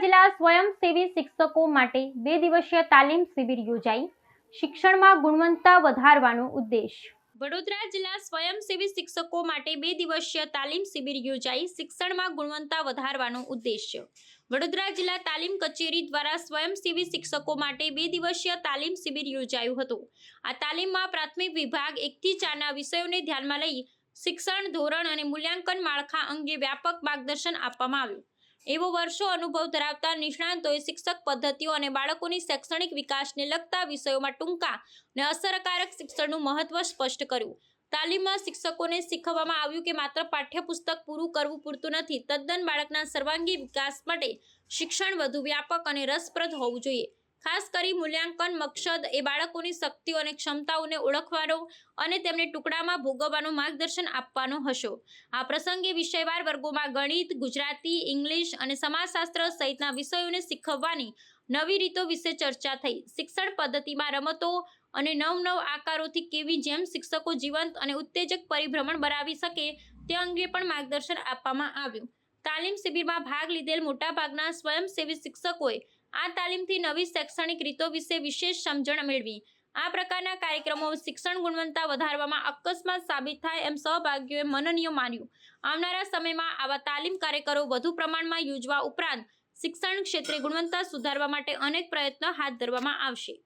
જિલ્લા સ્વયંસેવી શિક્ષકો માટે બે દિવસીય તાલીમ શિબિર યોજાઈ. શિક્ષણમાં ગુણવત્તા વધારવાનો ઉદ્દેશ. વડોદરા જિલ્લા સ્વયંસેવી શિક્ષકો માટે બે દિવસીય તાલીમ શિબિર યોજાઈ. શિક્ષણમાં ગુણવત્તા વધારવાનો ઉદ્દેશ્ય વડોદરા જિલ્લા તાલીમ કચેરી દ્વારા સ્વયંસેવી શિક્ષકો માટે બે દિવસીય તાલીમ શિબિર યોજાયું હતું. આ તાલીમમાં પ્રાથમિક વિભાગ એકથી ચારના વિષયોને ધ્યાનમાં લઈ શિક્ષણ ધોરણ અને મૂલ્યાંકન માળખા અંગે વ્યાપક માર્ગદર્શન આપવામાં આવ્યું. એવો વર્ષો અનુભવ ધરાવતા નિષ્ણાંતોએ શિક્ષક પદ્ધતિઓ અને બાળકોની શૈક્ષણિક વિકાસને લગતા વિષયોમાં ટૂંકા અને અસરકારક શિક્ષણનું મહત્વ સ્પષ્ટ કર્યું. તાલીમમાં શિક્ષકોને શીખવવામાં આવ્યું કે માત્ર પાઠ્યપુસ્તક પૂરું કરવું પૂરતું નથી, તદ્દન બાળકના સર્વાંગી વિકાસ માટે શિક્ષણ વધુ વ્યાપક અને રસપ્રદ હોવું જોઈએ. ખાસ કરી મૂલ્યાંકન, મકસદ એ બાળકોની શક્તિઓ અને ક્ષમતાઓને ઓળખવાનો અને તેમને ટુકડામાં ભોગવવાનું માર્ગદર્શન આપવાનો હશો. આ પ્રસંગે વિષયવાર વર્ગોમાં ગણિત, ગુજરાતી, ઇંગ્લિશ અને સમાજશાસ્ત્ર સહિતના વિષયોને શીખવવાની નવી રીતો વિશે ચર્ચા થઈ. શિક્ષણ પદ્ધતિમાં રમતો અને નવ નવ આકારોથી કેવી જેમ શિક્ષકો જીવંત અને ઉત્તેજક પરિભ્રમણ બનાવી શકે તે અંગે પણ માર્ગદર્શન આપવામાં આવ્યું. તાલીમ શિબિરમાં ભાગ લીધેલ મોટાભાગના સ્વયંસેવી શિક્ષકોએ આ તાલીમથી નવી શૈક્ષણિક રીતો વિશે વિશેષ સમજણ મેળવી. આ પ્રકારના કાર્યક્રમો શિક્ષણ ગુણવત્તા વધારવામાં અકસ્માત સાબિત થાય એમ સહભાગીઓએ મનનીય માન્યું. આવનારા સમયમાં આવા તાલીમ કાર્યક્રમો વધુ પ્રમાણમાં યોજવા ઉપરાંત શિક્ષણ ક્ષેત્રે ગુણવત્તા સુધારવા માટે અનેક પ્રયત્નો હાથ ધરવામાં આવશે.